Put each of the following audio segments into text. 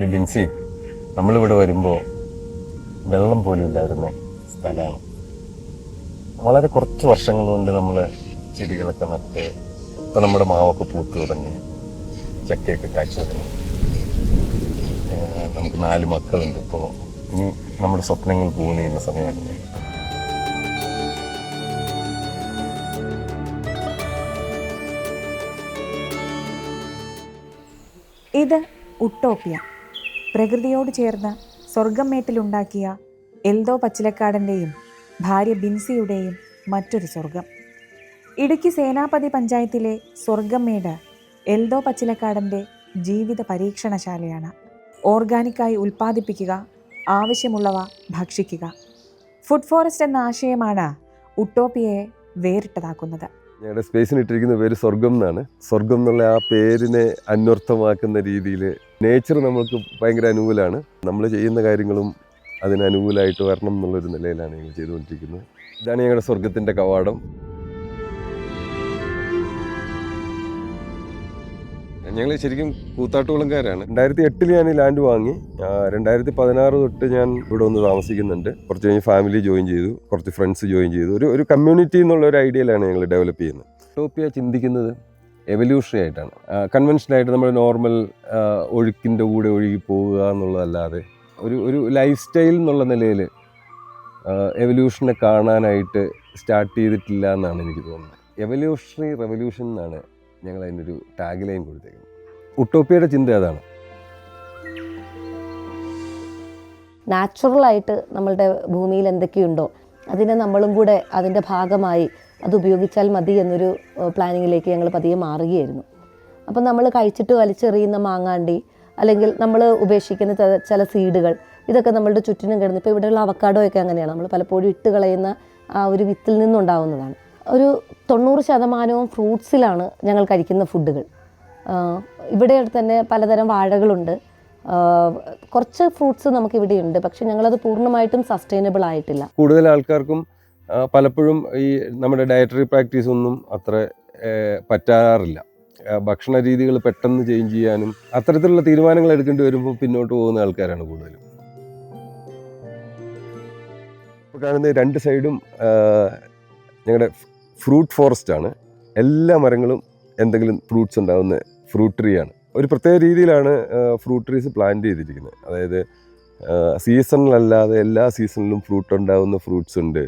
ഇത് ബിൻസി നമ്മളിവിടെ വരുമ്പോൾ വെള്ളം പോലും ഇല്ലായിരുന്ന സ്ഥലമാണ് വളരെ കുറച്ച് വർഷങ്ങൾ കൊണ്ട് നമ്മൾ ചെടികളൊക്കെ നട്ട് ഇപ്പം നമ്മുടെ മാവൊക്കെ പൂത്ത് തുടങ്ങി. ചക്കയൊക്കെ കാഴ്ച തുടങ്ങി. നമുക്ക് നാല് മക്കളുണ്ട് ഇപ്പോൾ ഇനി നമ്മുടെ സ്വപ്നങ്ങൾ പൂണ് ചെയ്യുന്ന സമയമാണ്. ഇത് ഉട്ടോപ്യ പ്രകൃതിയോട് ചേർന്ന് സ്വർഗമേട്ടിലുണ്ടാക്കിയ എൽദോ പച്ചിലക്കാടന്റെയും ഭാര്യ ബിൻസിയുടെയും മറ്റൊരു സ്വർഗം ഇടുക്കി സേനാപതി പഞ്ചായത്തിലെ സ്വർഗമേട് എൽദോ പച്ചിലക്കാടന്റെ ജീവിത പരീക്ഷണശാലയാണ്. ഓർഗാനിക്കായി ഉൽപ്പാദിപ്പിക്കുക ആവശ്യമുള്ളവ ഭക്ഷിക്കുക. ഫുഡ് ഫോറസ്റ്റ് എന്ന ആശയമാണ് ഉട്ടോപ്പിയയെ വേറിട്ടതാക്കുന്നത്. ഞങ്ങളുടെ സ്പേസിന് ഇട്ടിരിക്കുന്ന പേര് സ്വർഗം എന്നാണ്. സ്വർഗം എന്നുള്ള ആ പേരിനെ അന്വർത്ഥമാക്കുന്ന രീതിയിൽ നേച്ചർ നമുക്ക് ഭയങ്കര അനുകൂലമാണ്. നമ്മൾ ചെയ്യുന്ന കാര്യങ്ങളും അതിന് അനുകൂലമായിട്ട് വരണം എന്നുള്ളൊരു നിലയിലാണ് ഞങ്ങൾ ചെയ്തുകൊണ്ടിരിക്കുന്നത്. ഇതാണ് ഞങ്ങളുടെ സ്വർഗത്തിന്റെ കവാടം. ഞങ്ങൾ ശരിക്കും കൂത്താട്ടുകുളംകാരാണ്. രണ്ടായിരത്തി എട്ടിൽ ഞാൻ ഈ ലാൻഡ് വാങ്ങി. രണ്ടായിരത്തി പതിനാറ് തൊട്ട് ഞാൻ ഇവിടെ വന്ന് താമസിക്കുന്നുണ്ട്. കുറച്ച് കഴിഞ്ഞ് ഫാമിലി ജോയിൻ ചെയ്തു. കുറച്ച് ഫ്രണ്ട്സ് ജോയിൻ ചെയ്തു. ഒരു ഒരു കമ്മ്യൂണിറ്റി എന്നുള്ള ഒരു ഐഡിയയിലാണ് ഞങ്ങൾ ഡെവലപ്പ് ചെയ്യുന്നത്. ടോപ്പിയ ചിന്തിക്കുന്നത് എവല്യൂഷണറി ആയിട്ടാണ്. കൺവെൻഷനായിട്ട് നമ്മൾ നോർമൽ ഒഴുക്കിന്റെ കൂടെ ഒഴുകി പോവുക എന്നുള്ളതല്ലാതെ ഒരു ഒരു ലൈഫ് സ്റ്റൈൽ എന്നുള്ള നിലയിൽ എവല്യൂഷനെ കാണാനായിട്ട് സ്റ്റാർട്ട് ചെയ്തിട്ടില്ല എന്നാണ് എനിക്ക് തോന്നുന്നത്. എവല്യൂഷണറി റെവല്യൂഷൻ എന്നാണ് ഞങ്ങൾ അതിനൊരു ടാഗ് ലൈൻ കൊടുത്തേക്കുന്നത്. ഉട്ടോപ്പിയയുടെ ചിന്ത അതാണ്. നാച്ചുറലായിട്ട് നമ്മളുടെ ഭൂമിയിൽ എന്തൊക്കെയുണ്ടോ അതിനെ നമ്മളും കൂടെ അതിന്റെ ഭാഗമായി അത് ഉപയോഗിച്ചാൽ മതി എന്നൊരു പ്ലാനിങ്ങിലേക്ക് ഞങ്ങൾ പതിയെ മാറുകയായിരുന്നു. അപ്പം നമ്മൾ കഴിച്ചിട്ട് വലിച്ചെറിയുന്ന മാങ്ങാണ്ടി അല്ലെങ്കിൽ നമ്മൾ ഉപേക്ഷിക്കുന്ന ചില സീഡുകൾ ഇതൊക്കെ നമ്മളുടെ ചുറ്റിനും കിടന്ന് ഇപ്പോൾ ഇവിടെയുള്ള അവക്കാഡോയൊക്കെ അങ്ങനെയാണ്. നമ്മൾ പലപ്പോഴും ഇട്ട് കളയുന്ന ആ ഒരു വിത്തിൽ നിന്നുണ്ടാവുന്നതാണ്. ഒരു തൊണ്ണൂറ് ശതമാനവും ഫ്രൂട്ട്സിലാണ് ഞങ്ങൾ കഴിക്കുന്ന ഫുഡുകൾ. ഇവിടെ തന്നെ പലതരം വാഴകളുണ്ട്. കുറച്ച് ഫ്രൂട്ട്സ് നമുക്ക് ഇവിടെയുണ്ട് പക്ഷെ ഞങ്ങളത് പൂർണമായിട്ടും സസ്റ്റൈനബിൾ ആയിട്ടില്ല. കൂടുതൽ ആൾക്കാർക്കും പലപ്പോഴും ഈ നമ്മുടെ ഡയറ്ററി പ്രാക്ടീസ് ഒന്നും അത്ര പറ്റാറില്ല. ഭക്ഷണ രീതികൾ പെട്ടെന്ന് ചേഞ്ച് ചെയ്യാനും അത്തരത്തിലുള്ള തീരുമാനങ്ങൾ എടുക്കേണ്ടി വരുമ്പോൾ പിന്നോട്ട് പോകുന്ന ആൾക്കാരാണ് കൂടുതലും. ഇപ്പോൾ കാണുന്ന രണ്ട് സൈഡും ഞങ്ങളുടെ ഫ്രൂട്ട് ഫോറസ്റ്റ് ആണ്. എല്ലാ മരങ്ങളും എന്തെങ്കിലും ഫ്രൂട്ട്സ് ഉണ്ടാകുന്ന ഫ്രൂട്ട് ട്രീ ആണ്. ഒരു പ്രത്യേക രീതിയിലാണ് ഫ്രൂട്ട് ട്രീസ് പ്ലാന്റ് ചെയ്തിരിക്കുന്നത്. അതായത് സീസണിലല്ലാതെ എല്ലാ സീസണിലും ഫ്രൂട്ട് ഉണ്ടാകുന്ന ഫ്രൂട്ട്സ് ഉണ്ട്.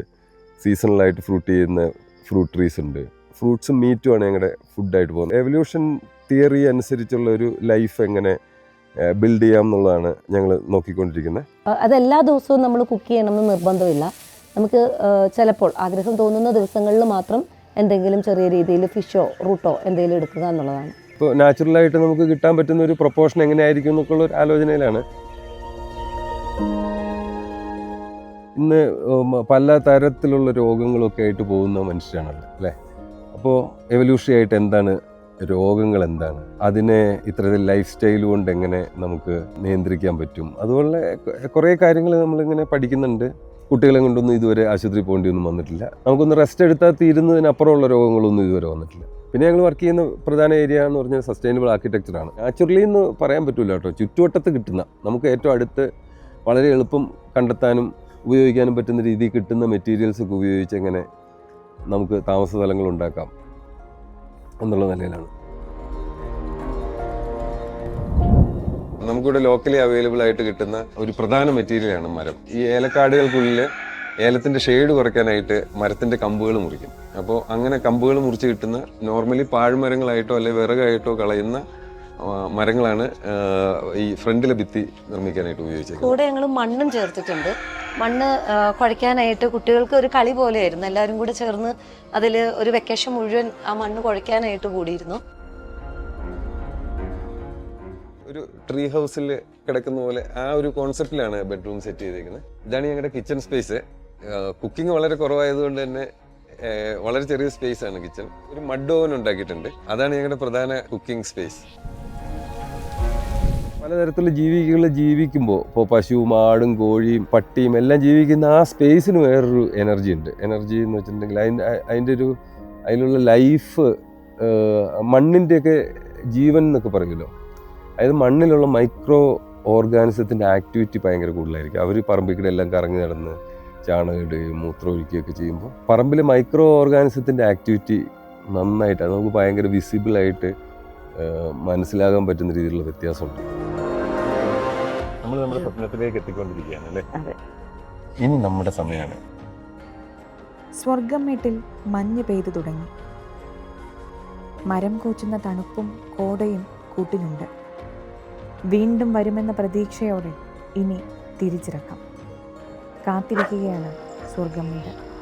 സീസണലായിട്ട് ഫ്രൂട്ട് ചെയ്യുന്ന ഫ്രൂട്ട് ട്രീസ് ഉണ്ട്. ഫ്രൂട്ട്സും മീറ്റുമാണ് ഞങ്ങളുടെ ഫുഡായിട്ട് പോകുന്നത്. എവല്യൂഷൻ തിയറി അനുസരിച്ചുള്ള ഒരു ലൈഫ് എങ്ങനെ ബിൽഡ് ചെയ്യാം എന്നുള്ളതാണ് ഞങ്ങൾ നോക്കിക്കൊണ്ടിരിക്കുന്നത് ആഹ് അത് എല്ലാ ദിവസവും നമ്മൾ കുക്ക് ചെയ്യണമെന്ന് നിർബന്ധമില്ല. നമുക്ക് ചിലപ്പോൾ ആഗ്രഹം തോന്നുന്ന ദിവസങ്ങളിൽ മാത്രം എന്തെങ്കിലും ചെറിയ രീതിയിൽ ഫിഷോ റൂട്ടോ എന്തെങ്കിലും എടുക്കുക എന്നുള്ളതാണ്. ഇപ്പോൾ നാച്ചുറലായിട്ട് നമുക്ക് കിട്ടാൻ പറ്റുന്ന ഒരു പ്രൊപ്പോഷൻ എങ്ങനെയായിരിക്കും എന്നൊക്കെയുള്ള ഒരു ആലോചനയിലാണ്. ഇന്ന് പല തരത്തിലുള്ള രോഗങ്ങളൊക്കെ ആയിട്ട് പോകുന്ന മനുഷ്യരാണല്ലോ അല്ലേ? അപ്പോൾ എവല്യൂഷൻ ആയിട്ട് എന്താണ്? രോഗങ്ങൾ എന്താണ് അതിനെ ഇത്തരത്തിൽ ലൈഫ് സ്റ്റൈൽ കൊണ്ട് എങ്ങനെ നമുക്ക് നിയന്ത്രിക്കാൻ പറ്റും? അതുപോലെ കുറേ കാര്യങ്ങൾ നമ്മളിങ്ങനെ പഠിക്കുന്നുണ്ട്. കുട്ടികളെ കൊണ്ടൊന്നും ഇതുവരെ ആശുപത്രി പോകേണ്ടിയൊന്നും വന്നിട്ടില്ല. നമുക്കൊന്ന് റെസ്റ്റ് എടുത്താൽ തീരുന്നതിനപ്പുറമുള്ള രോഗങ്ങളൊന്നും ഇതുവരെ വന്നിട്ടില്ല. പിന്നെ ഞങ്ങൾ വർക്ക് ചെയ്യുന്ന പ്രധാന ഏരിയ എന്ന് പറഞ്ഞാൽ സസ്റ്റൈനബിൾ ആർക്കിടെക്ചറാണ് നാച്ചുറലി എന്ന് പറയാൻ പറ്റില്ല കേട്ടോ. ചുറ്റുവട്ടത്ത് കിട്ടുന്ന നമുക്ക് ഏറ്റവും അടുത്ത് വളരെ എളുപ്പം കണ്ടെത്താനും ഉപയോഗിക്കാനും പറ്റുന്ന രീതിയിൽ കിട്ടുന്ന മെറ്റീരിയൽസൊക്കെ ഉപയോഗിച്ച് എങ്ങനെ നമുക്ക് താമസ സ്ഥലങ്ങൾ ഉണ്ടാക്കാം എന്നുള്ള നിലയിലാണ്. നമുക്കിവിടെ ലോക്കലി അവൈലബിൾ ആയിട്ട് കിട്ടുന്ന ഒരു പ്രധാന മെറ്റീരിയലാണ് മരം. ഈ ഏലക്കാടുകൾക്കുള്ളിൽ ഏലത്തിന്റെ ഷെയ്ഡ് കുറയ്ക്കാനായിട്ട് മരത്തിന്റെ കമ്പുകൾ മുറിക്കും. അപ്പോൾ അങ്ങനെ കമ്പുകൾ മുറിച്ച് കിട്ടുന്ന നോർമലി പാഴ്മരങ്ങളായിട്ടോ അല്ലെങ്കിൽ വിറകായിട്ടോ കളയുന്ന മരങ്ങളാണ് ഈ ഫ്രണ്ടിലെ ഭിത്തി നിർമ്മിക്കാനായിട്ട് ഉപയോഗിച്ചത് കൂടെ ഞങ്ങൾ മണ്ണും ചേർത്തിട്ടുണ്ട്. മണ്ണ് കുഴയ്ക്കാനായിട്ട് കുട്ടികൾക്ക് ഒരു കളി പോലെയായിരുന്നു. എല്ലാവരും കൂടെ ചേർന്ന് അതിൽ ഒരു വെക്കേഷൻ മുഴുവൻ ആ മണ്ണ് കുഴയ്ക്കാനായിട്ട് കൂടിയിരുന്നു. ഒരു ട്രീ ഹൗസിൽ കിടക്കുന്ന പോലെ ആ ഒരു കോൺസെപ്റ്റിലാണ് ബെഡ്റൂം സെറ്റ് ചെയ്തിരിക്കുന്നത് ഇതാണ് ഞങ്ങളുടെ കിച്ചൺ സ്പേസ് കുക്കിംഗ് വളരെ കുറവായതുകൊണ്ട് തന്നെ വളരെ ചെറിയ സ്പേസ് ആണ് കിച്ചൺ ഒരു മഡ് ഓവൻ ഉണ്ടാക്കിയിട്ടുണ്ട്. അതാണ് ഞങ്ങളുടെ പ്രധാന കുക്കിംഗ് സ്പേസ് പലതരത്തിലുള്ള ജീവികൾ ജീവിക്കുമ്പോൾ ഇപ്പോൾ പശുവും മാടും കോഴിയും പട്ടിയും എല്ലാം ജീവിക്കുന്ന ആ സ്പേസിന് വേറൊരു എനർജി ഉണ്ട്. എനർജി എന്ന് വെച്ചിട്ടുണ്ടെങ്കിൽ അതിന്റെ അതിന്റെ ഒരു അതിലുള്ള ലൈഫ് മണ്ണിന്റെയൊക്കെ ജീവൻ എന്നൊക്കെ പറയുമല്ലോ അതായത് മണ്ണിലുള്ള മൈക്രോ ഓർഗാനിസത്തിന്റെ ആക്ടിവിറ്റി ഭയങ്കര കൂടുതലായിരിക്കും. അവർ പറമ്പിക്കിടെ എല്ലാം കറങ്ങി നടന്ന് ചാണകം ഇടുകയും മൂത്രം ഒഴിക്കുകയൊക്കെ ചെയ്യുമ്പോൾ പറമ്പിൽ മൈക്രോ ഓർഗാനിസത്തിന്റെ ആക്ടിവിറ്റി നന്നായിട്ട് അത് നമുക്ക് ഭയങ്കര വിസിബിളായിട്ട് മനസ്സിലാകാൻ പറ്റുന്ന രീതിയിലുള്ള വ്യത്യാസമുണ്ട്. നമ്മൾ നമ്മുടെ സ്വപ്നത്തിലേക്ക് എത്തിക്കൊണ്ടിരിക്കുകയാണ് അല്ലേ? അതെ. ഇനി നമ്മുടെ സമയമാണ് സ്വർഗം വീട്ടിൽ മഞ്ഞ് പെയ്തു തുടങ്ങി. മരം കൂച്ചുന്ന തണുപ്പും കോടയും കൂട്ടിനുണ്ട് വീണ്ടും വരുമെന്ന പ്രതീക്ഷയോടെ ഇനി തിരിച്ചിറക്കാം. കാത്തിരിക്കുകയാണ് സ്വർഗം വീട്.